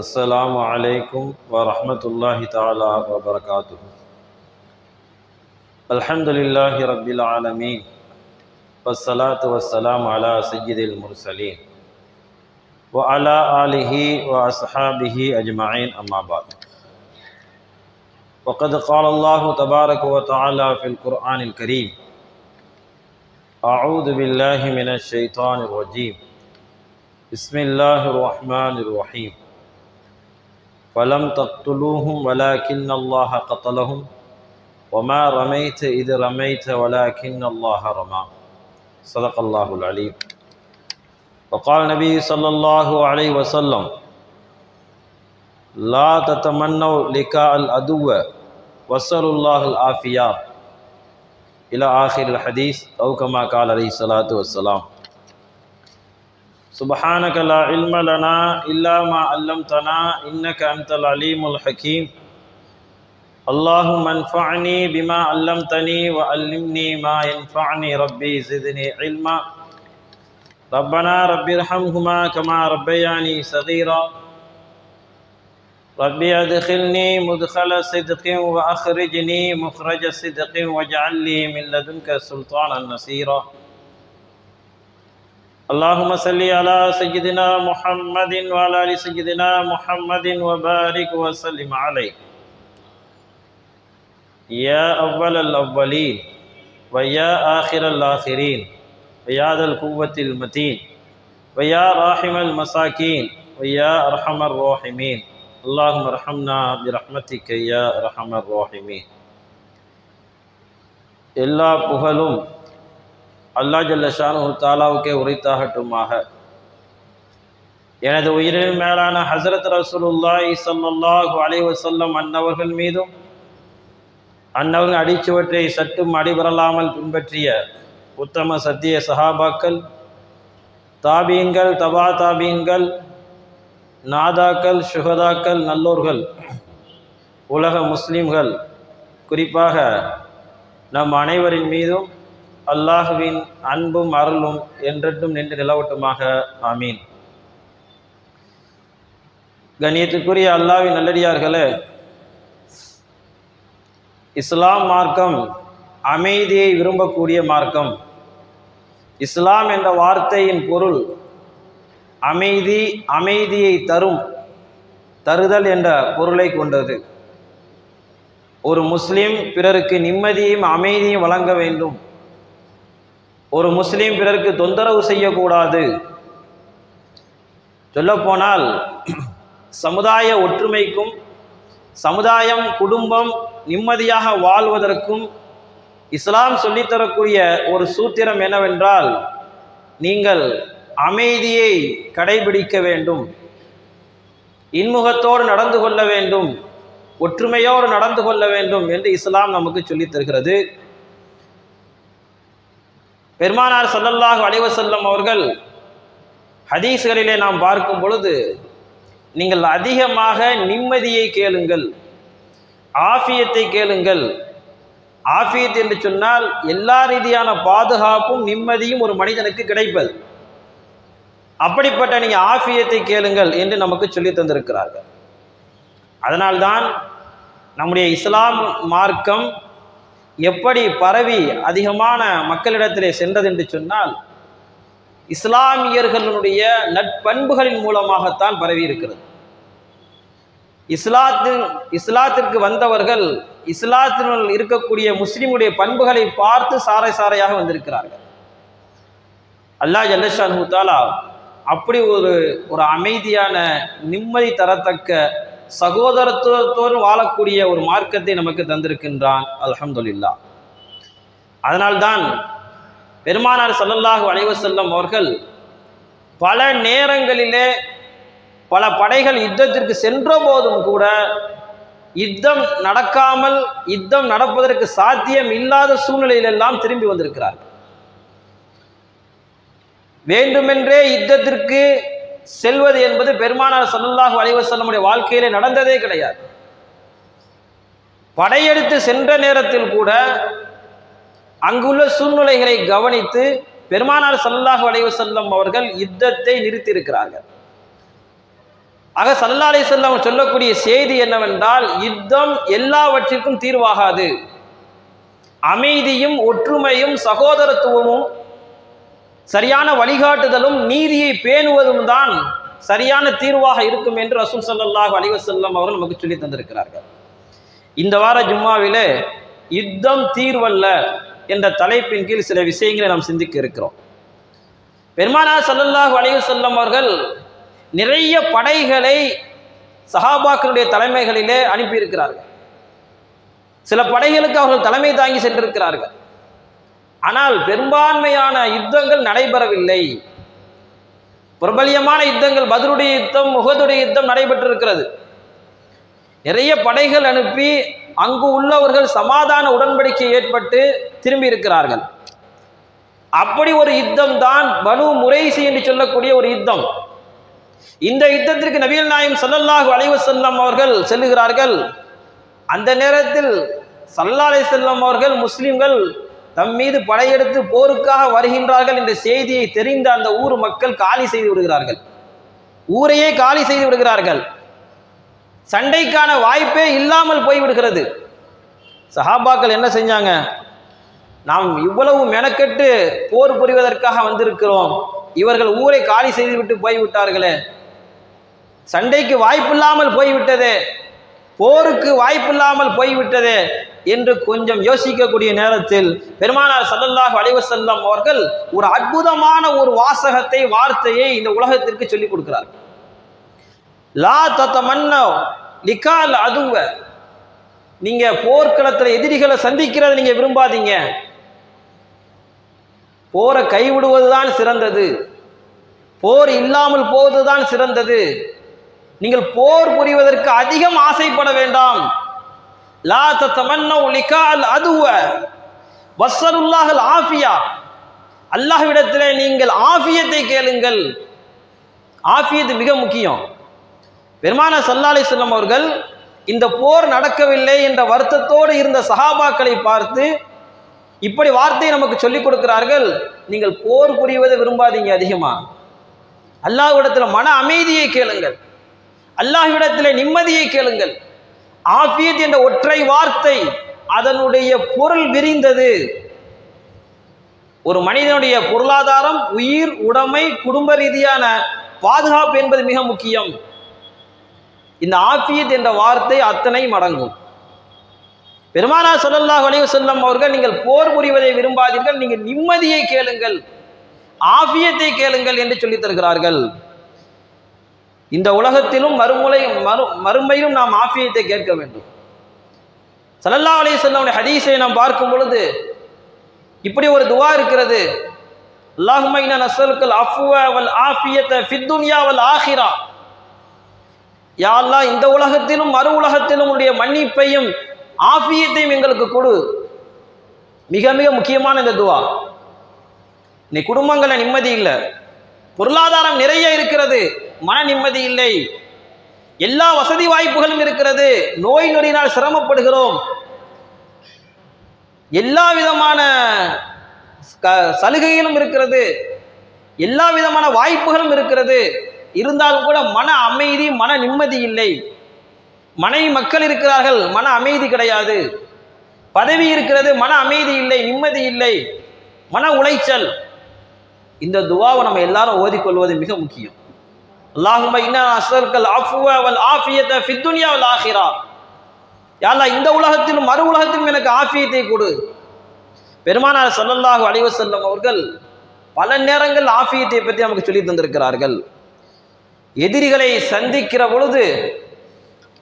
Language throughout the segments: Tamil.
السلام عليكم ورحمة الله تعالى وبركاته. الحمد لله رب العالمين والصلاة والسلام على سيد المرسلين وعلى آله وأصحابه أجمعين أما بعد. وقد قال الله تبارك وتعالى في القرآن الكريم أعوذ بالله من الشيطان الرجيم. بسم الله الرحمن الرحيم. فلم تقتلوهم ولكن الله قتلهم. وما رميت إذ رميت ولكن الله رمى. صدق الله العليم. وقال النبي صلى الله عليه وسلم لا تتمنوا لقاء العدو وصلوا الله العافية. إلى آخر الحديث أو كما قال عليه الصلاة والسلام. سبحانك لا علم لنا إلا ما علمتنا إنك أنت العليم الحكيم. اللهم انفعني بما علمتني وعلمني ما ينفعني ربي زدني علما. ربنا رب ارحمهما كما ربياني صغيرا. ربي ادخلني مدخل صدق وأخرجني مخرج صدق واجعل لي من لدنك سلطانا نصيرا. اللهم صل على سيدنا محمد وعلى ال سيدنا محمد وبارك وسلم عليه يا اول الاولين ويا اخر الاخرين ويا ذا القوه المتين ويا راحم المساكين ويا ارحم الراحمين اللهم ارحمنا برحمتك يا ارحم الراحمين எல்லா புகழும் அல்லா ஜல்லஷானு தாலாவுக்கே உரித்தாகட்டுமாக. எனது உயிரின் மேலான ஹசரத் ரசூலுல்லாஹி ஸல்லல்லாஹு அலைஹி வஸல்லம் அன்னவர்கள் மீதும் அன்னவர்கள் அடிச்சுவற்றை சற்றும் அடிபரலாமல் பின்பற்றிய உத்தம சத்திய சஹாபாக்கள் தாபீன்கள் தபா தாபீன்கள் நாதாக்கள் சுகதாக்கள் நல்லோர்கள் உலக முஸ்லீம்கள் குறிப்பாக நம் அனைவரின் மீதும் அல்லாஹுவின் அன்பும் அருளும் என்றென்றும் நின்று நிலவட்டுமாக. ஆமீன். கணியத்துக்குரிய அல்லாவின் நல்லடியார்களே இஸ்லாம் மார்க்கம் அமைதியை விரும்பக்கூடிய மார்க்கம். இஸ்லாம் என்ற வார்த்தையின் பொருள் அமைதி அமைதியை தரும் தருதல் என்ற பொருளை கொண்டது. ஒரு முஸ்லிம் பிறருக்கு நிம்மதியும் அமைதியும் வழங்க வேண்டும். ஒரு முஸ்லீம் பிறருக்கு தொந்தரவு செய்யக்கூடாது. சொல்லப்போனால் சமுதாய ஒற்றுமைக்கும் சமுதாயம் குடும்பம் நிம்மதியாக வாழ்வதற்கும் இஸ்லாம் சொல்லித்தரக்கூடிய ஒரு சூத்திரம் என்னவென்றால் நீங்கள் அமைதியை கடைபிடிக்க வேண்டும். இன்முகத்தோடு நடந்து கொள்ள வேண்டும். ஒற்றுமையோடு நடந்து கொள்ள வேண்டும் என்று இஸ்லாம் நமக்கு சொல்லித் தருகிறது பெருமானார் சல்லல்லாஹு அலைவசல்லம் அவர்கள் ஹதீஸ்களிலே நாம் பார்க்கும் பொழுது நீங்கள் அதிகமாக நிம்மதியை கேளுங்கள் ஆஃபியத்தை கேளுங்கள். ஆஃபியத் என்று சொன்னால் எல்லா ரீதியான பாதுகாப்பும் நிம்மதியும் ஒரு மனிதனுக்கு கிடைப்பது. அப்படிப்பட்ட நீங்கள் ஆஃபியத்தை கேளுங்கள் என்று நமக்கு சொல்லி தந்திருக்கிறார்கள். அதனால்தான் நம்முடைய இஸ்லாம் மார்க்கம் எப்படி பரவி அதிகமான மக்களிடத்திலே சென்றது என்று சொன்னால் இஸ்லாமியர்களுடைய நட்பண்புகளின் மூலமாகத்தான் பரவி இருக்கிறது. இஸ்லாத்தில் இஸ்லாத்திற்கு வந்தவர்கள் இஸ்லாத்தினுள் இருக்கக்கூடிய முஸ்லிமுடைய பண்புகளை பார்த்து சாறை சாறையாக வந்திருக்கிறார்கள். அல்லா ஜல்லஷான் தாலா அப்படி ஒரு ஒரு அமைதியான நிம்மதி தரத்தக்க சகோதரத்துவத்தோடு வாழக்கூடிய ஒரு மார்க்கத்தை நமக்கு தந்திருக்கின்றான். அலமதுல்லா அதனால்தான் பெருமானார் சல்லல்லாஹு அலைவசல்லம் அவர்கள் பல நேரங்களிலே பல படைகள் யுத்தத்திற்கு சென்ற போதும் கூட யுத்தம் நடக்காமல் யுத்தம் நடப்பதற்கு சாத்தியம் இல்லாத சூழ்நிலையிலெல்லாம் திரும்பி வந்திருக்கிறார் வேண்டுமென்றே யுத்தத்திற்கு செல்வது என்பது பெருமானார் சல்லாஹு அலைவசல்லமுடைய வாழ்க்கையிலே நடந்ததே கிடையாது. படையெடுத்து சென்ற நேரத்தில் கூட அங்குள்ள சூழ்நிலைகளை கவனித்து பெருமானார் சல்லாஹு அலைவசல்லம் அவர்கள் யுத்தத்தை நிறுத்தியிருக்கிறார்கள். ஆக சல்லா அலி செல்லம் சொல்லக்கூடிய செய்தி என்னவென்றால் யுத்தம் எல்லாவற்றிற்கும் தீர்வாகாது. அமைதியும் ஒற்றுமையும் சகோதரத்துவமும் சரியான வழிகாட்டுதலும் நீதியை பேணுவதும் தான் சரியான தீர்வாக இருக்கும் என்று ரசூல் சல்லாஹ் அலிவசல்லம் அவர்கள் நமக்கு சொல்லி தந்திருக்கிறார்கள். இந்த வார ஜும்மாவிலே யுத்தம் தீர்வல்ல என்ற தலைப்பின் கீழ் சில விஷயங்களை நாம் சிந்திக்க இருக்கிறோம். பெருமானார் சல்லல்லாஹ் அலிவசல்லம் அவர்கள் நிறைய படைகளை சஹாபாக்களுடைய தலைமைகளிலே அனுப்பியிருக்கிறார்கள். சில படைகளுக்கு அவர்கள் தலைமை தாங்கி சென்றிருக்கிறார்கள். ஆனால் பெரும்பான்மையான யுத்தங்கள் நடைபெறவில்லை. பிரபலியமான யுத்தங்கள் பதருடைய யுத்தம் முகதுடைய யுத்தம் நடைபெற்றிருக்கிறது. நிறைய படைகள் அனுப்பி அங்கு உள்ளவர்கள் சமாதான உடன்படிக்கை ஏற்பட்டு திரும்பி இருக்கிறார்கள் அப்படி ஒரு யுத்தம் தான் பனு முறைசி என்று சொல்லக்கூடிய ஒரு யுத்தம். இந்த யுத்தத்திற்கு நபிகள் நாயம் சல்லல்லாஹு அலைவு செல்லம் அவர்கள் செல்லுகிறார்கள். அந்த நேரத்தில் சல்லாலை அலைஹி அவர்கள் முஸ்லிம்கள் தம் மீது படையெடுத்து போருக்காக வருகின்றார்கள் என்ற செய்தியை தெரிந்த அந்த ஊர் மக்கள் காலி செய்து விடுகிறார்கள். ஊரையே காலி செய்து விடுகிறார்கள். சண்டைக்கான வாய்ப்பே இல்லாமல் போய்விடுகிறது. சஹாபாக்கள் என்ன செஞ்சாங்க? நாம் இவ்வளவு மெனக்கெட்டு போர் புரிவதற்காக வந்திருக்கிறோம். இவர்கள் ஊரை காலி செய்துவிட்டு போய்விட்டார்களே. சண்டைக்கு வாய்ப்பில்லாமல் போய்விட்டதே. போருக்கு வாய்ப்பில்லாமல் போய்விட்டதே. என்று கொஞ்சம் யோசிக்கக்கூடிய நேரத்தில் பெருமானார் சல்லல்லாஹ் அலைஹி அவர்கள் ஒரு அற்புதமான ஒரு வாசகத்தை வார்த்தையை இந்த உலகத்திற்கு சொல்லிக் கொடுக்கிறார் லா தத்தமன்ன லிகால் அதுவ. நீங்க போர்க்களத்தில் எதிரிகளை சந்திக்கிறத நீங்க விரும்பாதீங்க. போரை கைவிடுவதுதான் சிறந்தது. போர் இல்லாமல் போவதுதான் சிறந்தது. நீங்கள் போர் புரிவதற்கு அதிகம் ஆசைப்பட வேண்டாம். லா தத்தமன்னோ லிகால் அதுவ. வசருல்லாஹல் ஆஃபியா. அல்லாஹ்விடத்தில் நீங்கள் ஆஃபியத்தை கேளுங்கள். ஆஃபியத்து மிக முக்கியம். பெருமான சல்லாலை செல்லம் அவர்கள் இந்த போர் நடக்கவில்லை என்ற வருத்தத்தோடு இருந்த சஹாபாக்களை பார்த்து இப்படி வார்த்தையை நமக்கு சொல்லிக் கொடுக்கிறார்கள். நீங்கள் போர் புரிவதை விரும்பாதீங்க அதிகமாக அல்லாஹ்விடத்தில் மன அமைதியை கேளுங்கள். அல்லாஹ்விடத்தில் நிம்மதியை கேளுங்கள். ஆஃபியத் என்ற ஒற்றை வார்த்தை அதனுடைய பொருள் விரிந்தது. ஒரு மனிதனுடைய பொருளாதாரம் உயிர் உடைமை குடும்ப ரீதியான பாதுகாப்பு என்பது மிக முக்கியம். இந்த ஆஃபியத் என்ற வார்த்தை அத்தனை மடங்கும். பெருமானா சொல்லல்லாஹ் வலிவு செல்லம் அவர்கள் நீங்கள் போர் புரிவதை விரும்பாதீர்கள் நீங்கள் நிம்மதியை கேளுங்கள் ஆஃபியத்தை கேளுங்கள் என்று சொல்லித் தருகிறார்கள். இந்த உலகத்திலும் மறுமுலை மறு மறுமையிலும் நாம் ஆஃபியத்தை கேட்க வேண்டும். சல்லல்லா அலி வஸல்லம் ஹதீஸை நாம் பார்க்கும் பொழுது இப்படி ஒரு துவா இருக்கிறது. அல்லாஹுமைன நசல்கள் நஸ்அலுக்கல் அஃப்வ வல் ஆஃபியத்தை ஃபித் வல் ஆஹிரா யா இந்த உலகத்திலும் மறு உலகத்திலும் உடைய மன்னிப்பையும் ஆஃபியத்தையும் எங்களுக்கு கொடு. மிக மிக முக்கியமான இந்த துவா. நீ குடும்பங்களில் நிம்மதி இல்லை. பொருளாதாரம் நிறைய இருக்கிறது. மன நிம்மதி இல்லை. எல்லா வசதி வாய்ப்புகளும் இருக்கிறது. நோய் நொடியினால் சிரமப்படுகிறோம். எல்லா விதமான சலுகைகளும் இருக்கிறது. எல்லா விதமான வாய்ப்புகளும் இருக்கிறது. இருந்தாலும் கூட மன அமைதி மன நிம்மதி இல்லை. மனைவி மக்கள் இருக்கிறார்கள் மன அமைதி கிடையாது. பதவி இருக்கிறது மன அமைதி இல்லை நிம்மதி இல்லை. மன உளைச்சல். இந்த துவாவை நம்ம எல்லாரும் ஓதிக்கொள்வது மிக முக்கியம். அல்லாஹும் இன்னா அஸ்அலுக்கல் அஃப்வ வல் ஆஃபியத ஃபித் வல் ஆஹிரா இந்த உலகத்திலும் மறு உலகத்திலும் எனக்கு ஆஃபியத்தை கொடு. பெருமானார் ஸல்லல்லாஹு அலைஹி அவர்கள் பல நேரங்கள் ஆஃபியத்தை பற்றி நமக்கு சொல்லி தந்திருக்கிறார்கள். எதிரிகளை சந்திக்கிற பொழுது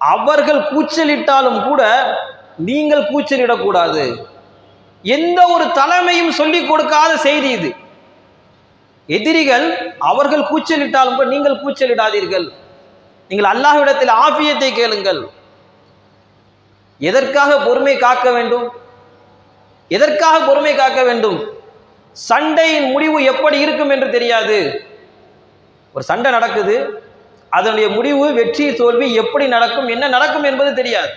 அவர்கள் கூச்சலிட்டாலும் கூட நீங்கள் கூச்சலிடக்கூடாது. எந்த ஒரு தலைமையும் சொல்லிக் கொடுக்காத செய்தி இது. எதிரிகள் அவர்கள் கூச்சலிட்டாலும் கூட நீங்கள் கூச்சலிடாதீர்கள். நீங்கள் அல்லாஹ்விடத்தில் ஆஃபியத்தை கேளுங்கள். எதற்காக பொறுமை காக்க வேண்டும்? எதற்காக பொறுமை காக்க வேண்டும்? சண்டையின் முடிவு எப்படி இருக்கும் என்று தெரியாது. ஒரு சண்டை நடக்குது அதனுடைய முடிவு வெற்றி தோல்வி எப்படி நடக்கும் என்ன நடக்கும் என்பது தெரியாது.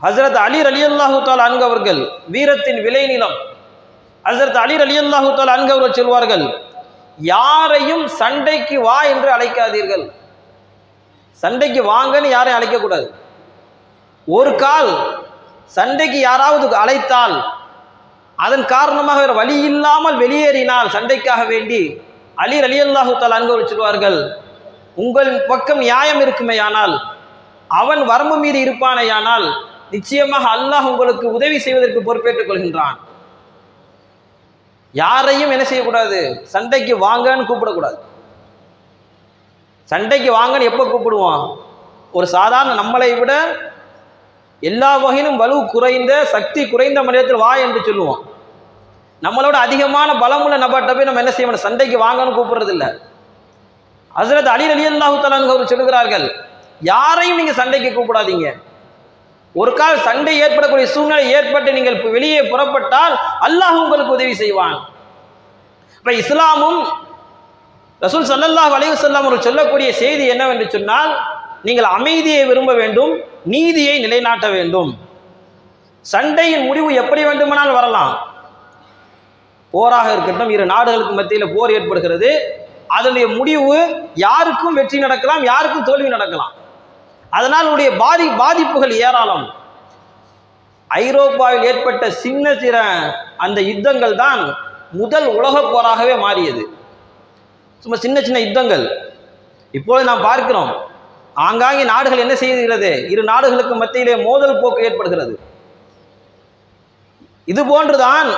ஹசரத் அலி அலி அல்லாஹு தால் அன்கு அவர்கள் வீரத்தின் விளைநிலம் ஹசரத் அலி அலி அல்லாஹூ தால் அன்கு சொல்வார்கள் யாரையும் சண்டைக்கு வா என்று அழைக்காதீர்கள். சண்டைக்கு வாங்கன்னு யாரையும் அழைக்கக்கூடாது. ஒரு கால் சண்டைக்கு யாராவது அழைத்தால் அதன் காரணமாக வேறு வழி இல்லாமல் வெளியேறினால் சண்டைக்காக வேண்டி அலி அலி அல்லாஹு தால் அனுபவிச்சிருவார்கள் உங்கள் பக்கம் நியாயம் இருக்குமேயானால் அவன் வரம்பு மீறி இருப்பானேயானால் நிச்சயமாக அல்லாஹ் உங்களுக்கு உதவி செய்வதற்கு பொறுப்பேற்றுக் கொள்கின்றான். யாரையும் என்ன செய்யக்கூடாது? சண்டைக்கு வாங்கன்னு கூப்பிடக்கூடாது. சண்டைக்கு வாங்கன்னு எப்போ கூப்பிடுவோம்? ஒரு சாதாரண நம்மளை விட எல்லா வகையிலும் வலு குறைந்த சக்தி குறைந்த மனிதத்தில் வா என்று சொல்லுவோம். நம்மளோட அதிகமான பலமுள்ள நபர்கிட்ட போய் நம்ம என்ன செய்ய மாட்டோம் சண்டைக்கு வாங்கன்னு கூப்பிடுறது இல்லை ஹசரத் அலி அலி அல்லாஹு அவர் சொல்லுகிறார்கள் யாரையும் நீங்கள் சண்டைக்கு கூப்பிடாதீங்க. ஒரு கால் சண்டை ஏற்படக்கூடிய சூழ்நிலை ஏற்பட்டு நீங்கள் வெளியே புறப்பட்டால் அல்லாஹ் உங்களுக்கு உதவி செய்வான். இப்ப இஸ்லாமும் ரசூல் சல்லல்லாஹ் அலைஹி வஸல்லம் அவர்கள் சொல்லக்கூடிய செய்தி என்னவென்று சொன்னால் நீங்கள் அமைதியை விரும்ப வேண்டும் நீதியை நிலைநாட்ட வேண்டும். சண்டையின் முடிவு எப்படி வேண்டுமானால் வரலாம். போராக இருக்கட்டும் இரு நாடுகளுக்கு மத்தியில் போர் ஏற்படுகிறது. அதனுடைய முடிவு யாருக்கும் வெற்றி நடக்கலாம் யாருக்கும் தோல்வி நடக்கலாம். அதனால் உடைய பாதி பாதிப்புகள் ஏராளம். ஐரோப்பாவில் ஏற்பட்ட சின்ன சிற அந்த யுத்தங்கள் தான் முதல் உலகப் போராகவே மாறியது. சும்மா சின்ன சின்ன யுத்தங்கள். இப்போது நாம் பார்க்கிறோம். ஆங்காங்கே நாடுகள் என்ன செய்கிறது? இரு நாடுகளுக்கு மத்தியிலே மோதல் போக்கு ஏற்படுகிறது. இது போன்றுதான்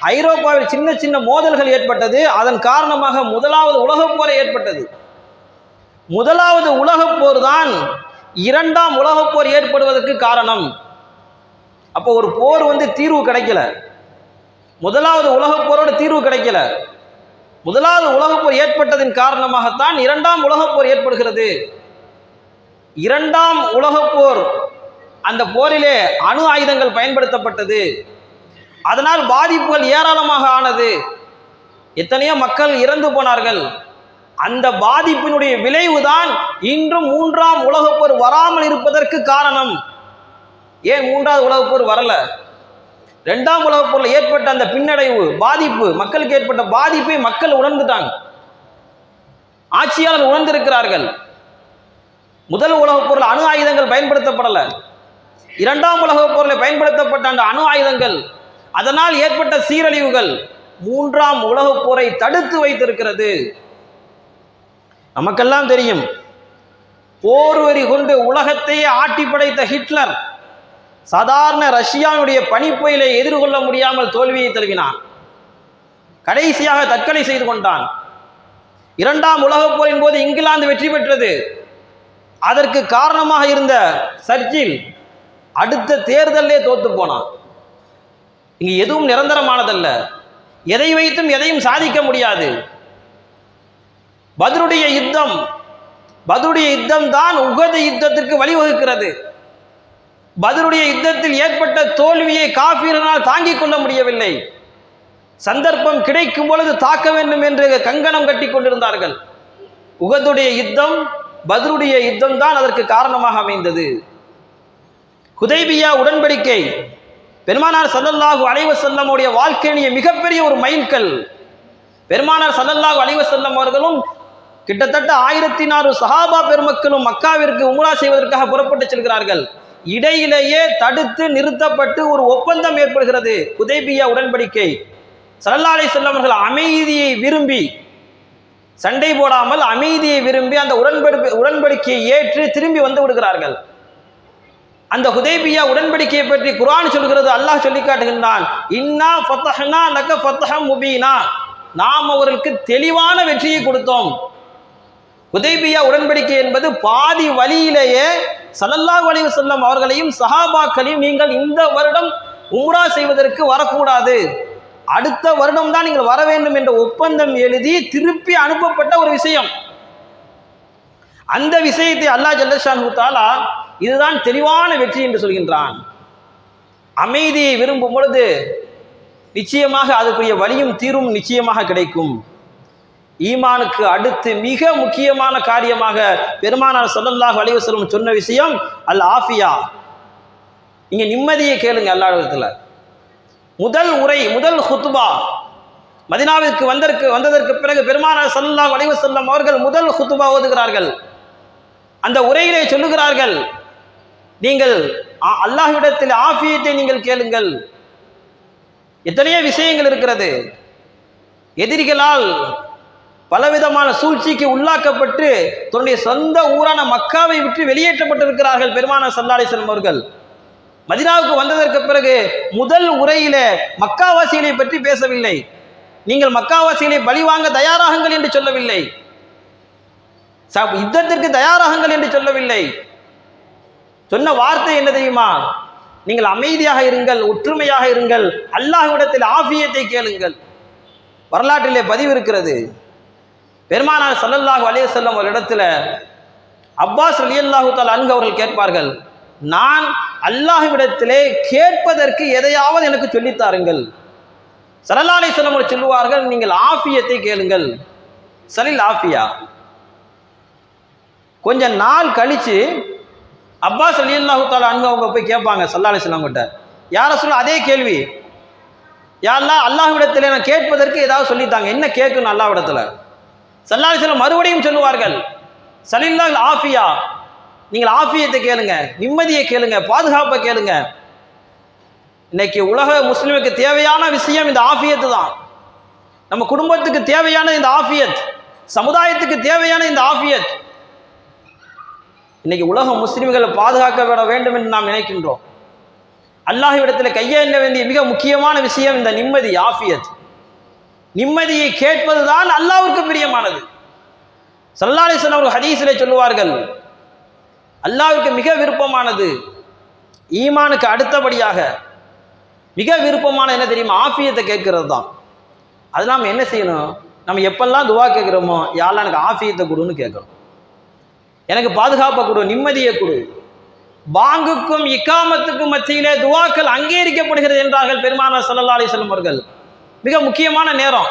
ஐரோப்பாவில் சின்ன சின்ன மோதல்கள் ஏற்பட்டது. அதன் காரணமாக முதலாவது உலகப் போரை ஏற்பட்டது. முதலாவது உலகப் போர் தான் இரண்டாம் உலகப் போர் ஏற்படுவதற்கு காரணம். அப்போ ஒரு போர் வந்து தீர்வு கிடைக்கல. முதலாவது உலகப் போரோட தீர்வு கிடைக்கல. முதலாவது உலகப் போர் ஏற்பட்டதின் காரணமாகத்தான் இரண்டாம் உலகப் போர் ஏற்படுகிறது. இரண்டாம் உலகப் போர் அந்த போரிலே அணு ஆயுதங்கள் பயன்படுத்தப்பட்டது. அதனால் பாதிப்புகள் ஏராளமாக ஆனது. எத்தனையோ மக்கள் இறந்து போனார்கள். அந்த பாதிப்பினுடைய விளைவுதான் இன்றும் மூன்றாம் உலகப்போர் வராமல் இருப்பதற்கு காரணம். ஏன் மூன்றாவது உலகப் போர் வரல? ரெண்டாம் உலகப்போரில் ஏற்பட்ட அந்த பின்னடைவு பாதிப்பு மக்களுக்கு ஏற்பட்ட பாதிப்பை மக்கள் உணர்ந்துட்டாங்க. ஆட்சியாளர் உணர்ந்திருக்கிறார்கள். முதல் உலகப் அணு ஆயுதங்கள் பயன்படுத்தப்படலை. இரண்டாம் உலகப் பொருளை பயன்படுத்தப்பட்ட அந்த அணு ஆயுதங்கள் அதனால் ஏற்பட்ட சீரழிவுகள் மூன்றாம் உலகப் போரை தடுத்து வைத்திருக்கிறது. நமக்கெல்லாம் தெரியும். போர்வரி கொண்டு உலகத்தையே ஆட்டி படைத்த ஹிட்லர் சாதாரண ரஷ்யாவுடைய பனிப்புயலை எதிர்கொள்ள முடியாமல் தோல்வியை தழுவினான். கடைசியாக தற்கொலை செய்து கொண்டான். இரண்டாம் உலகப் போரின் போது இங்கிலாந்து வெற்றி பெற்றது. அதற்கு காரணமாக இருந்த சர்ச்சில் அடுத்த தேர்தலே தோத்து போனான். இங்கு எதுவும் நிரந்தரமானதல்ல. எதை வைத்தும் எதையும் சாதிக்க முடியாது. பத்ருடைய யுத்தம் பத்ருடைய யுத்தம் தான் உகத யுத்தத்திற்கு வழிவகுக்கிறது. பத்ருடைய யுத்தத்தில் ஏற்பட்ட தோல்வியை காபீரனால் தாங்கிக் கொள்ள முடியவில்லை. சந்தர்ப்பம் கிடைக்கும் பொழுது தாக்க வேண்டும் என்று கங்கணம் கட்டி கொண்டிருந்தார்கள். உகதுடைய யுத்தம் பத்ருடைய யுத்தம் தான் அதற்கு காரணமாக அமைந்தது. குதைபியா உடன்படிக்கை. பெருமானார் சல்லல்லாஹு அலைவசல்லமுடைய வாழ்க்கையினுடைய மிகப்பெரிய ஒரு மைல்கல். பெருமானார் சல்லல்லாஹு அலைவசல்லம் அவர்களும் கிட்டத்தட்ட ஆயிரத்தி நாறு சஹாபா பெருமக்களும் மக்காவிற்கு உம்ரா செய்வதற்காக புறப்பட்டு செல்கிறார்கள். இடையிலேயே தடுத்து நிறுத்தப்பட்டு ஒரு ஒப்பந்தம் ஏற்படுகிறது. உதய்பியா உடன்படிக்கை. சல்லல்லா செல்லவர்கள் அமைதியை விரும்பி சண்டை போடாமல் அமைதியை விரும்பி அந்த உடன்படி உடன்படிக்கையை ஏற்று திரும்பி வந்து விடுகிறார்கள். அந்த ஹுதேபியா உடன்படிக்கையை பற்றி குரான் சொல்கிறது அல்லாஹ் சொல்லி காட்டுகின்றான் இன்னா ஃபத்தஹ்னா லக ஃபத்தஹம் முபீனா. நாம் அவர்களுக்கு தெளிவான வெற்றியை கொடுத்தோம். ஹுதைபியா உடன்படிக்கை என்பது பாதி வழியிலேயே சல்லல்லா வலிவு செல்லம் அவர்களையும் சஹாபாக்களையும் நீங்கள் இந்த வருடம் உம்ரா செய்வதற்கு வரக்கூடாது. அடுத்த வருடம் தான் நீங்கள் வர வேண்டும் என்ற ஒப்பந்தம் எழுதி திருப்பி அனுப்பப்பட்ட ஒரு விஷயம். அந்த விஷயத்தை அல்லாஹ் ஜல்லஷான் தாலா இதுதான் தெளிவான வெற்றி என்று சொல்கின்றான். அமைதியை விரும்பும் பொழுது நிச்சயமாக அதுக்குரிய வழியும் தீரும் நிச்சயமாக கிடைக்கும். ஈமானுக்கு அடுத்து மிக முக்கியமான காரியமாக பெருமானார் சொல்லல்லாஹ் அலைஹி வஸல்லம் சொன்ன விஷயம் அல் ஆஃபியா. நீங்க நிம்மதியை கேளுங்க அல்லாடத்தில் முதல் உரை முதல் ஹுத்பா மதினாவிற்கு வந்ததற்கு வந்ததற்கு பிறகு பெருமானார் ஸல்லல்லாஹு வளைவு செல்லம் அவர்கள் முதல் ஹுத்துபா ஓதுகிறார்கள். அந்த உரையிலே சொல்லுகிறார்கள் நீங்கள் அல்லாஹ்விடத்தில் ஆஃபியத்தை நீங்கள் கேளுங்கள். எத்தனையோ விஷயங்கள் இருக்கிறது. எதிரிகளால் பலவிதமான சூழ்ச்சிக்கு உள்ளாக்கப்பட்டு தன்னுடைய சொந்த ஊரான மக்காவை விட்டு வெளியேற்றப்பட்டிருக்கிறார்கள் பெருமானார் ஸல்லல்லாஹு அவர்கள். மதினாவுக்கு வந்ததற்கு பிறகு முதல் உரையில மக்காவாசிகளை பற்றி பேசவில்லை. நீங்கள் மக்காவாசிகளை பழிவாங்க தயாராகுங்கள் என்று சொல்லவில்லை. யுத்தத்திற்கு தயாராகுங்கள் என்று சொல்லவில்லை. சொன்ன வார்த்தை என்ன தெரியுமா? நீங்கள் அமைதியாக இருங்கள் ஒற்றுமையாக இருங்கள் அல்லாஹ்விடத்தில் ஆஃபியத்தை கேளுங்கள். வரலாற்றிலே பதிவு இருக்கிறது. பெருமானார் சல்லல்லாஹு அலைய செல்லம் ஒரு இடத்துல அப்பாஸ் ரலியல்லாஹு தால் அன்கு அவர்கள் கேட்பார்கள் நான் அல்லாஹ்விடத்திலே கேட்பதற்கு எதையாவது எனக்கு சொல்லித் தாருங்கள். அலி செல்லம் வஸல்லம் அவர்கள் சொல்லுவார்கள் நீங்கள் ஆஃபியத்தை கேளுங்கள். சலில் ஆஃபியா? கொஞ்ச நாள் கழித்து அப்பாஸ் ரலியல்லாஹு தால் அன்கு அவங்க போய் கேட்பாங்க சல்லா அலி செல்லம் கிட்ட யார சொல்ல அதே கேள்வி. யாரெல்லாம் அல்லாஹ்விடத்தில் நான் கேட்பதற்கு ஏதாவது சொல்லித்தாங்க என்ன கேட்கணும் அல்லாஹ்விடத்தில்? சல்லாஹ் செல்லம் மறுபடியும் சொல்லுவார்கள் சலில்லாஹ் ஆஃபியா. நீங்கள் ஆஃபியத்தை கேளுங்க நிம்மதியை கேளுங்க பாதுகாப்பை கேளுங்க. இன்னைக்கு உலக முஸ்லிமுக்கு தேவையான விஷயம் இந்த ஆஃபியத்து தான். நம்ம குடும்பத்துக்கு தேவையான இந்த ஆஃபியத் சமுதாயத்துக்கு தேவையான இந்த ஆஃபியத். இன்னைக்கு உலக முஸ்லிம்களை விட வேண்டும் என்று நாம் நினைக்கின்றோம். அல்லாஹ் இடத்துல கையாள வேண்டிய மிக முக்கியமான விஷயம் இந்த நிம்மதி ஆஃபியத். நிம்மதியை கேட்பதுதான் அல்லாவுக்கு பிரியமானது. ஸல்லல்லாஹு அவர்கள் ஹதீஸிலே சொல்லுவார்கள் அல்லாஹ்வுக்கு மிக விருப்பமானது ஈமானுக்கு அடுத்தபடியாக மிக விருப்பமான என்ன தெரியுமா? ஆஃபியத்தை கேட்கறது தான். அது நாம் என்ன செய்யணும்? நம்ம எப்பெல்லாம் துவா கேட்குறோமோ யாரெல்லாம் எனக்கு ஆஃபியத்தை கொடுன்னு கேட்கணும் எனக்கு பாதுகாப்பை கொடு நிம்மதியை கொடு. பாங்குக்கும் இக்காமத்துக்கும் மத்தியிலே துவாக்கள் அங்கீகரிக்கப்படுகிறது என்றார்கள் பெருமான சல்லா அலைஹி அவர்கள். மிக முக்கியமான நேரம்.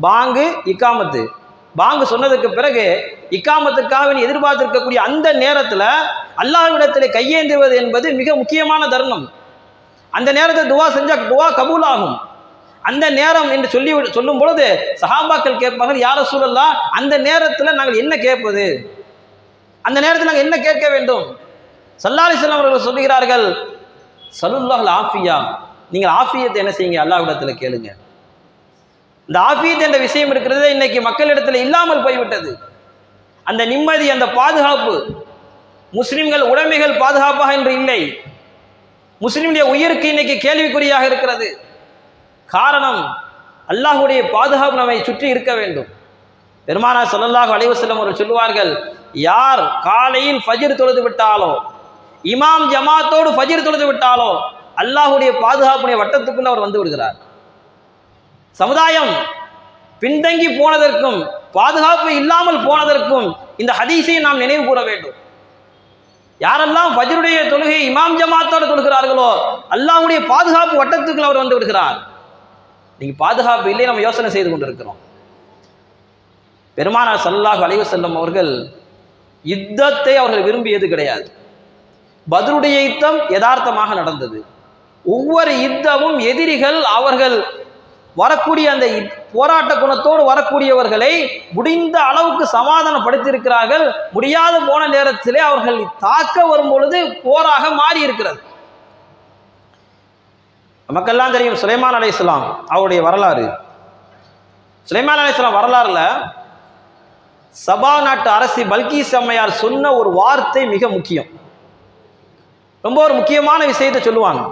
பாங்கு இக்காமத்து. பாங்கு சொன்னதுக்கு பிறகு இக்காமத்துக்காக நீ எதிர்பார்த்திருக்கக்கூடிய அந்த நேரத்தில் அல்லாஹ்விடத்தில் கையேந்துவது என்பது மிக முக்கியமான தருணம். அந்த நேரத்தில் துவா செஞ்சால் துவா கபூல் ஆகும் அந்த நேரம் என்று சொல்லி சொல்லும் பொழுது சஹாபாக்கள் கேட்பார்கள் யார சூழல்லா அந்த நேரத்தில் நாங்கள் என்ன கேட்பது? அந்த நேரத்தில் நாங்கள் என்ன கேட்க வேண்டும்? சல்லாலி செல்லம் அவர்கள் சொல்லுகிறார்கள் சலுல்லாஹ் ஆஃபியா. நீங்கள் ஆஃபியத்தை என்ன செய்யுங்க? அல்லாஹ்விடத்தில் கேளுங்க. இந்த ஆஃபியத் என்ற விஷயம் இருக்கிறது இன்னைக்கு மக்களிடத்தில் இல்லாமல் போய்விட்டது. அந்த நிம்மதி அந்த பாதுகாப்பு முஸ்லிம்கள் உடைமைகள் பாதுகாப்பாக என்று இல்லை. முஸ்லிம்களுடைய உயிருக்கு இன்னைக்கு கேள்விக்குறியாக இருக்கிறது. காரணம் அல்லாஹ்வுடைய பாதுகாப்பு நம்மை சுற்றி இருக்க வேண்டும். பெருமானா சொல்லல்லாஹு அலைஹி வஸல்லம் அவர்கள் சொல்லுவார்கள் யார் காலையில் ஃபஜிர் தொழுது விட்டாலோ இமாம் ஜமாத்தோடு ஃபஜிர் தொழுது விட்டாலோ அல்லாஹுடைய பாதுகாப்புடைய வட்டத்துக்குள்ள அவர் வந்து விடுகிறார். சமுதாயம் பின்தங்கி போனதற்கும் பாதுகாப்பு இல்லாமல் போனதற்கும் இந்த ஹதீஸை நாம் நினைவு கூற வேண்டும். யாரெல்லாம் வஜருடைய தொழுகை இமாம் ஜமாத்தோடு தொழுகிறார்களோ அல்லாஹுடைய பாதுகாப்பு வட்டத்துக்குள் அவர் வந்து விடுகிறார். நீங்க பாதுகாப்பு இல்லை நம்ம யோசனை செய்து கொண்டிருக்கிறோம். பெருமானார் சல்லாஹ் அலைவு செல்லும் அவர்கள் யுத்தத்தை அவர்கள் விரும்பியது கிடையாது. பதருடைய யுத்தம் யதார்த்தமாக நடந்தது. ஒவ்வொரு யுத்தமும் எதிரிகள் அவர்கள் வரக்கூடிய அந்த போராட்ட குணத்தோடு வரக்கூடியவர்களை முடிந்த அளவுக்கு சமாதானப்படுத்தியிருக்கிறார்கள். முடியாது போன நேரத்திலே அவர்கள் தாக்க வரும் பொழுது போராக மாறி இருக்கிறது நமக்கெல்லாம் தெரியும் சுலைமான் அலைஹிஸ்ஸலாம் அவருடைய வரலாறு. சுலைமான் அலைஹிஸ்ஸலாம் வரலாறுல சபா நாட்டு அரசி பல்கி செம்மையார் சொன்ன ஒரு வார்த்தை மிக முக்கியம். ரொம்ப ஒரு முக்கியமான விஷயத்தை சொல்லுவாங்க.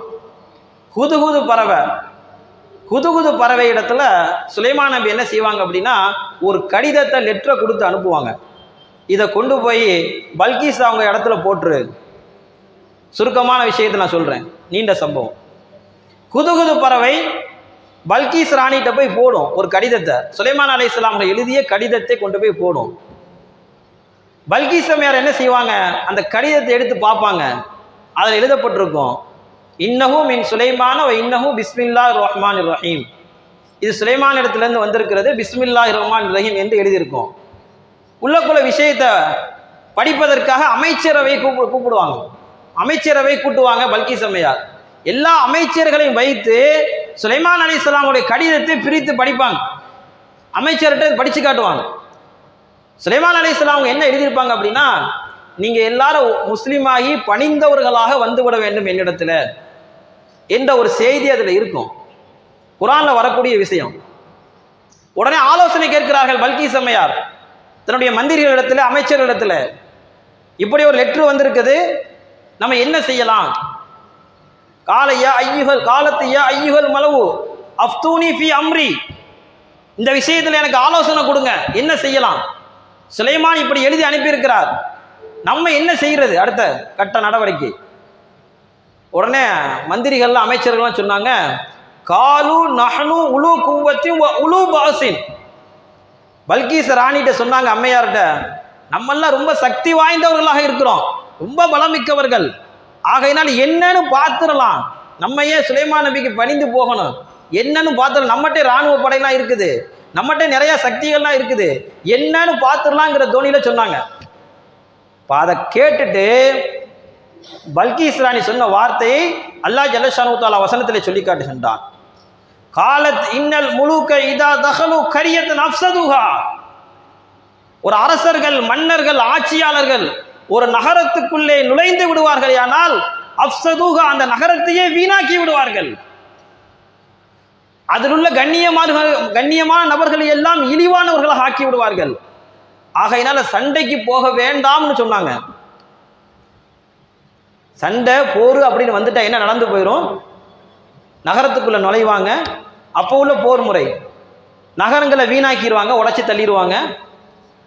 குதுகுது பறவை. குதுகுது பறவை இடத்துல சுலைமான் நபி என்ன செய்வாங்க அப்படின்னா ஒரு கடிதத்தை லெட்டரை கொடுத்து அனுப்புவாங்க. இதை கொண்டு போய் பல்கீஸ் அவங்க இடத்துல போட்டுரு. சுருக்கமான விஷயத்தை நான் சொல்கிறேன் நீண்ட சம்பவம். குதுகுது பறவை பல்கீஸ் ராணிகிட்ட போய் போடும் ஒரு கடிதத்தை. சுலைமான் அலை இஸ்லாம்கள் எழுதிய கடிதத்தை கொண்டு போய் போடும். பல்கீஸ் அம்மையார் என்ன செய்வாங்க? அந்த கடிதத்தை எடுத்து பார்ப்பாங்க. அதில் எழுதப்பட்டிருக்கும். இன்னஹும் மின் சுலைமான வ இன்னஹும் பிஸ்மில்லா ரஹ்மான் ரஹீம். இது சுலைமான இடத்துலேருந்து வந்திருக்கிறது பிஸ்மில்லா ரஹ்மான் ரஹீம் என்று எழுதியிருக்கும். உள்ளக்குள்ள விஷயத்தை படிப்பதற்காக அமைச்சரவை கூப்பிடு கூப்பிடுவாங்க. அமைச்சரவை கூட்டுவாங்க பல்கி சமையார் எல்லா அமைச்சர்களையும் வைத்து சுலைமான் அலிஸ்லாமுடைய கடிதத்தை பிரித்து படிப்பாங்க. அமைச்சர்கிட்ட படித்து காட்டுவாங்க. சுலைமான் அலிஸ்லாம் அவங்க என்ன எழுதியிருப்பாங்க அப்படின்னா நீங்கள் எல்லாரும் முஸ்லீமாகி பணிந்தவர்களாக வந்துவிட வேண்டும் என்னிடத்துல. என்ற ஒரு செய்தி அதில் இருக்கும். குரானில் வரக்கூடிய விஷயம். உடனே ஆலோசனை கேட்கிறார்கள் பல்கி சம்மையார் தன்னுடைய மந்திரிகளிடத்தில் அமைச்சர்களிடத்தில். இப்படி ஒரு லெட்ரு வந்திருக்குது. நம்ம என்ன செய்யலாம்? காலையா ஐயுகள் காலத்தையா ஐயுகள் மலவு? அஃப்தூனி ஃபி அம்ரி. இந்த விஷயத்தில் எனக்கு ஆலோசனை கொடுங்க. என்ன செய்யலாம்? சுலைமான் இப்படி எழுதி அனுப்பியிருக்கிறார். நம்ம என்ன செய்கிறது அடுத்த கட்ட நடவடிக்கை. உடனே மந்திரிகள்லாம் அமைச்சர்கள்லாம் சொன்னாங்க காலு நஹனு உலு குவத்தி உலு பாசின். பல்கீஸ் ராணிகிட்ட சொன்னாங்க அம்மையார்கிட்ட நம்மெல்லாம் ரொம்ப சக்தி வாய்ந்தவர்களாக இருக்கிறோம் ரொம்ப பலமிக்கவர்கள். ஆகையினால் என்னன்னு பார்த்துடலாம். நம்ம ஏன் சுலைமான் நபிக்கு பணிந்து போகணும்? என்னன்னு பார்த்துடலாம். நம்மகிட்ட ராணுவ படையெல்லாம் இருக்குது. நம்மகிட்ட நிறைய சக்திகள்லாம் இருக்குது. என்னன்னு பார்த்துடலாங்கிற தோனியில் சொன்னாங்க. இப்போ அதை கேட்டுட்டு பல்கீஸ் ராணி சொன்ன வார்த்தையை அல்லாஹ் ஜல்லஷானு வசனத்தில் சொல்லி காட்டு சென்றான் காலத் இன்னல் முழுக்க இதா தகலு கரியத்தன் அப்சதுகா ஒரு அரசர்கள் மன்னர்கள் ஆட்சியாளர்கள் ஒரு நகரத்துக்குள்ளே நுழைந்து விடுவார்கள் ஆனால் அப்சதுகா அந்த நகரத்தையே வீணாக்கி விடுவார்கள். அதில் உள்ள கண்ணியமான கண்ணியமான நபர்களை எல்லாம் இழிவானவர்களாக ஆக்கி விடுவார்கள். ஆகையினால சண்டைக்கு போக வேண்டாம்னு சொன்னாங்க. சண்டை போர் அப்படின்னு வந்துட்டா என்ன நடந்து போயிடும் நகரத்துக்குள்ளே நுழைவாங்க. அப்போ உள்ள போர் முறை. நகரங்களை வீணாக்கிடுவாங்க உடச்சி தள்ளிடுவாங்க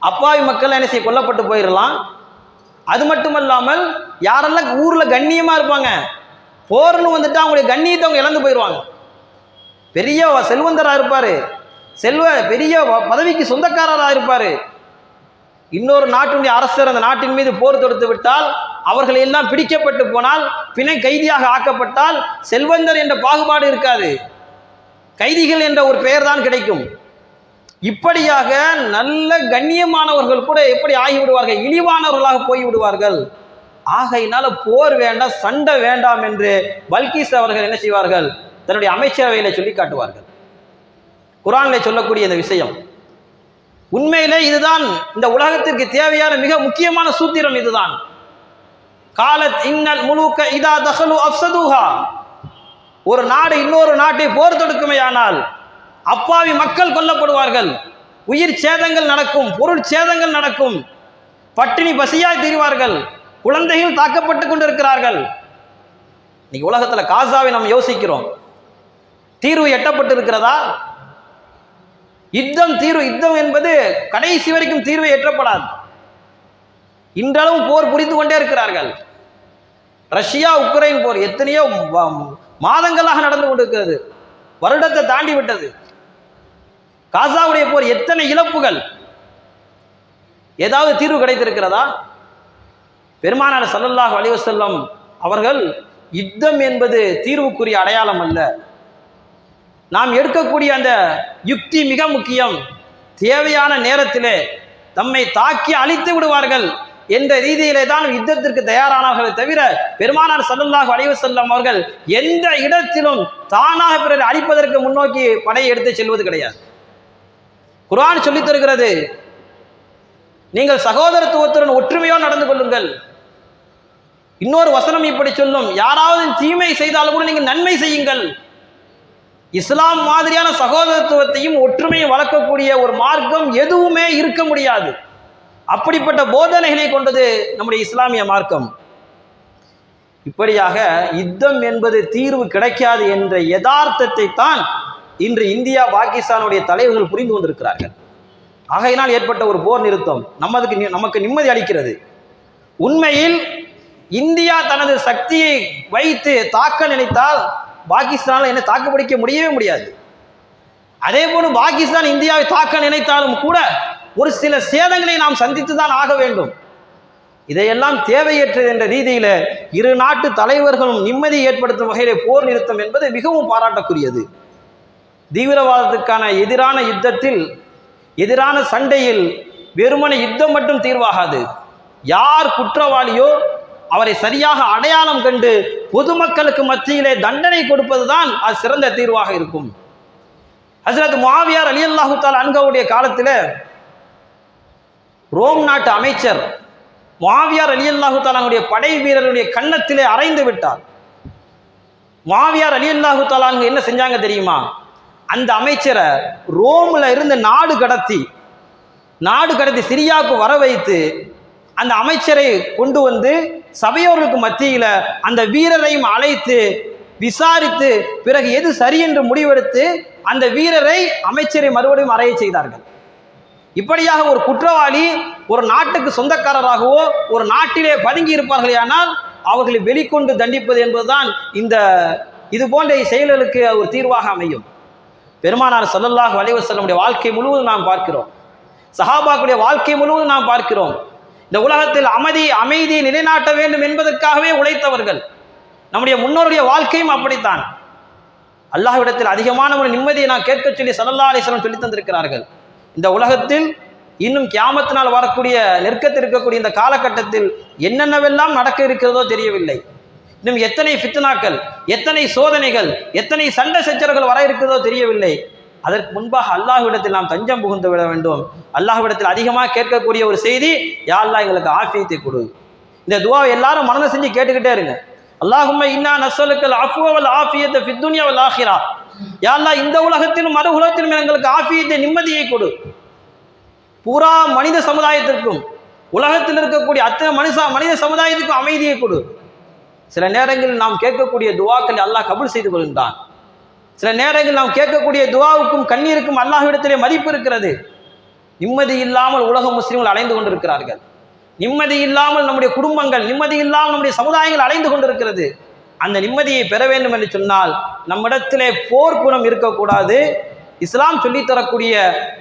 அப்பாவி மக்கள் என்ன செய்ய கொல்லப்பட்டு போயிடலாம் அது மட்டுமல்லாமல் யாரெல்லாம் ஊரில் கண்ணியமாக இருப்பாங்க போர்னு வந்துட்டு அவங்களுடைய கண்ணியத்தை அவங்க இழந்து போயிடுவாங்க. பெரிய செல்வந்தராக இருப்பார். செல்வ பெரிய பதவிக்கு சொந்தக்காரராக இருப்பார். இன்னொரு நாட்டினுடைய அரசர் அந்த நாட்டின் மீது போர் தொடுத்து விட்டால் அவர்கள் எல்லாம் பிடிக்கப்பட்டு போனால் பிணை கைதியாக ஆக்கப்பட்டால் செல்வந்தர் என்ற பாகுபாடு இருக்காது. கைதிகள் என்ற ஒரு பெயர் தான் கிடைக்கும். இப்படியாக நல்ல கண்ணியமானவர்கள் கூட எப்படி ஆகிவிடுவார்கள்? இழிவானவர்களாக போய்விடுவார்கள். ஆகையினால போர் வேண்டாம் சண்டை வேண்டாம் என்று பல்கீஸ் அவர்கள் என்ன செய்வார்கள்? தன்னுடைய அமைச்சரவையில சொல்லி காட்டுவார்கள். குரானில் சொல்லக்கூடிய இந்த விஷயம். உண்மையிலே இதுதான் இந்த உலகத்திற்கு தேவையான மிக முக்கியமான சூத்திரம் இதுதான். காலத் இன்னல் முழுக்க இதா தஹலு அப்சதுஹா ஒரு நாடு இன்னொரு நாட்டை போர் தொடுக்குமையானால் அப்பாவி மக்கள் கொல்லப்படுவார்கள். உயிர் சேதங்கள் நடக்கும் பொருள் சேதங்கள் நடக்கும். பட்டினி பசியாய் தீர்வார்கள். குழந்தைகள் தாக்கப்பட்டு கொண்டிருக்கிறார்கள். இன்னைக்கு உலகத்தில் காசாவை நாம் யோசிக்கிறோம். தீர்வு எட்டப்பட்டு இருக்கிறதா யுத்தம் தீர்வு யுத்தம் என்பது கடைசி வரைக்கும் தீர்வு எட்டப்படாது இன்றளவும் போர் புரிந்து கொண்டே இருக்கிறார்கள். ரஷ்யா உக்ரைன் போர் எத்தனையோ மாதங்களாக நடந்து கொண்டிருக்கிறது. வருடத்தை தாண்டி விட்டது. காசாவுடைய போர் எத்தனை இழப்புகள்? ஏதாவது தீர்வு கிடைத்திருக்கிறதா? பெருமானார் சல்லல்லாஹ் அலிவசல்லம் அவர்கள் யுத்தம் என்பது தீர்வுக்குரிய அடையாளம் அல்ல. நாம் எடுக்கக்கூடிய அந்த யுக்தி மிக முக்கியம். தேவையான நேரத்திலே தம்மை தாக்கி அழித்து விடுவார்கள். என்ற ரீதியிலே தான் யுத்தத்திற்கு தயாரானார்களே தவிர பெருமானார் ஸல்லல்லாஹு அலைவு செல்லம் அவர்கள் எந்த இடத்திலும் தானாக பிறரை அழிப்பதற்கு முன்னோக்கி படையை எடுத்து செல்வது கிடையாது. குர்ஆன் சொல்லித் தருகிறது நீங்கள் சகோதரத்துவத்துடன் ஒற்றுமையோடு நடந்து கொள்ளுங்கள். இன்னொரு வசனம் இப்படி சொல்லும் யாராவது தீமை செய்தாலும் கூட நீங்கள் நன்மை செய்யுங்கள். இஸ்லாம் மாதிரியான சகோதரத்துவத்தையும் ஒற்றுமையும் வளர்க்கக்கூடிய ஒரு மார்க்கம் எதுவுமே இருக்க முடியாது. அப்படிப்பட்ட போதனைகளை கொண்டது நம்முடைய இஸ்லாமிய மார்க்கம். இப்படியாக யுத்தம் என்பது தீர்வு கிடைக்காது என்ற யதார்த்தத்தை தான் இன்று இந்தியா பாகிஸ்தானுடைய தலைவர்கள் புரிந்து கொண்டிருக்கிறார்கள். ஆகையினால் ஏற்பட்ட ஒரு போர் நிறுத்தம் நமதுக்கு நி- நமக்கு நிம்மதி அளிக்கிறது. உண்மையில் இந்தியா தனது சக்தியை வைத்து தாக்க நினைத்தால் பாகிஸ்தானால் என்ன தாக்குப்பிடிக்க முடியவே முடியாது. அதே போல பாகிஸ்தான் இந்தியாவை தாக்க நினைத்தாலும் கூட ஒரு சில சேதங்களை நாம் சந்தித்து தான் ஆக வேண்டும். இதையெல்லாம் தேவையற்றது என்ற ரீதியில இரு நாட்டு தலைவர்களும் நிம்மதி ஏற்படுத்தும் வகையிலே போர் நிறுத்தம் என்பது மிகவும் பாராட்டக்கூடியது. தீவிரவாதத்துக்கான எதிரான யுத்தத்தில் எதிரான சண்டையில் வெறுமனை யுத்தம் மட்டும் தீர்வாகாது. யார் குற்றவாளியோ அவரை சரியாக அடையாளம் கண்டு பொதுமக்களுக்கு மத்தியிலே தண்டனை கொடுப்பதுதான் அது சிறந்த தீர்வாக இருக்கும். ஹசரத் மாவியார் அலி அல்லாஹு தால் அன்கவுடைய காலத்தில் ரோம் நாட்டு அமைச்சர் மாவியார் அலி அல்லாஹு தாலானுடைய படை வீரருடைய கன்னத்திலே அரைந்து விட்டார். மாவியார் அலி அல்லாஹு தாலாங்க என்ன செஞ்சாங்க தெரியுமா? அந்த அமைச்சரை ரோமில் இருந்து நாடு கடத்தி நாடு கடத்தி சிரியாவுக்கு வர வைத்து அந்த அமைச்சரை கொண்டு வந்து சபையோர்களுக்கு மத்தியில் அந்த வீரரையும் அழைத்து விசாரித்து பிறகு எது சரி என்று முடிவெடுத்து அந்த வீரரை அமைச்சரை மறுபடியும் அறைய செய்தார்கள். இப்படியாக ஒரு குற்றவாளி ஒரு நாட்டுக்கு சொந்தக்காரராகவோ ஒரு நாட்டிலே பதுங்கி இருப்பார்களேயானால் அவர்களை வெளிக்கொண்டு தண்டிப்பது என்பதுதான் இந்த இது போன்ற செயல்களுக்கு ஒரு தீர்வாக அமையும். பெருமானார் சல்லல்லாஹ் வலைவசல்லமுடைய வாழ்க்கை முழுவதும் நாம் பார்க்கிறோம். சஹாபாக்குடைய வாழ்க்கை முழுவதும் நாம் பார்க்கிறோம். இந்த உலகத்தில் அமைதி அமைதியை நிலைநாட்ட வேண்டும் என்பதற்காகவே உழைத்தவர்கள். நம்முடைய முன்னோருடைய வாழ்க்கையும் அப்படித்தான். அல்லாஹ்விடத்தில் அதிகமான ஒரு நிம்மதியை நான் கேட்க சொல்லி சல்லல்லா அலிஸ்லம் சொல்லி தந்திருக்கிறார்கள். இந்த உலகத்தில் இன்னும் கியாமத்தினால் வரக்கூடிய நெருக்கத்தில் இருக்கக்கூடிய இந்த காலகட்டத்தில் என்னென்னவெல்லாம் நடக்க இருக்கிறதோ தெரியவில்லை. இன்னும் எத்தனை ஃபித்னாக்கள் எத்தனை சோதனைகள் எத்தனை சண்டை சச்சரவுகள் வர இருக்கிறதோ தெரியவில்லை. அதற்கு முன்பாக அல்லாஹ்விடத்தில் நாம் தஞ்சம் புகுந்து விட வேண்டும். அல்லாஹ்விடத்தில் அதிகமாக கேட்கக்கூடிய ஒரு செய்தி யா எங்களுக்கு ஆஃபியத்தை கொடு. இந்த துவாவை எல்லாரும் மனதை செஞ்சு கேட்டுக்கிட்டே இருங்க. அல்லாஹும்ம இன்னா நசலுக்கள் அஃப்வல் ஆஃபியத்தை ஃபித்துன்யா வல் ஆஹிரா யா இந்த உலகத்திலும் மறு உலகத்திலும் எங்களுக்கு ஆஃபியத்தை நிம்மதியை கொடு. பூரா மனித சமுதாயத்திற்கும் உலகத்தில் இருக்கக்கூடிய அத்தனை மனுஷா மனித சமுதாயத்துக்கும் அமைதியை கொடு. சில நேரங்களில் நாம் கேட்கக்கூடிய துவாக்களை அல்லாஹ் கபுல் செய்து கொள்கின்றான். சில நேரங்களில் நாம் கேட்கக்கூடிய துவாவுக்கும் கண்ணீருக்கும் அல்லாஹ்விடத்திலே மதிப்பு இருக்கிறது. நிம்மதி இல்லாமல் உலக முஸ்லீம்கள் அலைந்து கொண்டிருக்கிறார்கள். நிம்மதி இல்லாமல் நம்முடைய குடும்பங்கள் நிம்மதி இல்லாமல் நம்முடைய சமுதாயங்கள் அலைந்து கொண்டிருக்கிறது. அந்த நிம்மதியை பெற வேண்டும் என்று சொன்னால் நம்மிடத்திலே போர் குணம் இருக்கக்கூடாது. இஸ்லாம் சொல்லித்தரக்கூடிய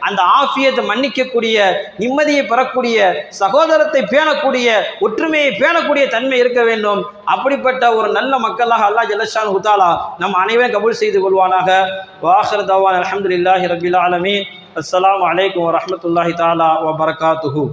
அந்த ஆஃபியத்தை மன்னிக்கக்கூடிய நிம்மதியை பெறக்கூடிய சகோதரத்தை பேணக்கூடிய ஒற்றுமையை பேணக்கூடிய தன்மை இருக்க வேண்டும். அப்படிப்பட்ட ஒரு நல்ல மக்களாக அல்லாஹ் ஜல்லஷான் ஹுதாலா நம் அனைவரும் கபூல் செய்து கொள்வானாக. வாஹர் தவான் அலமதுல்லாஹி ரபில் ஆலமீன். அஸ்லாம் அலைக்கும் வரமத்துல்லாஹி தாலா வபரகாத்துஹு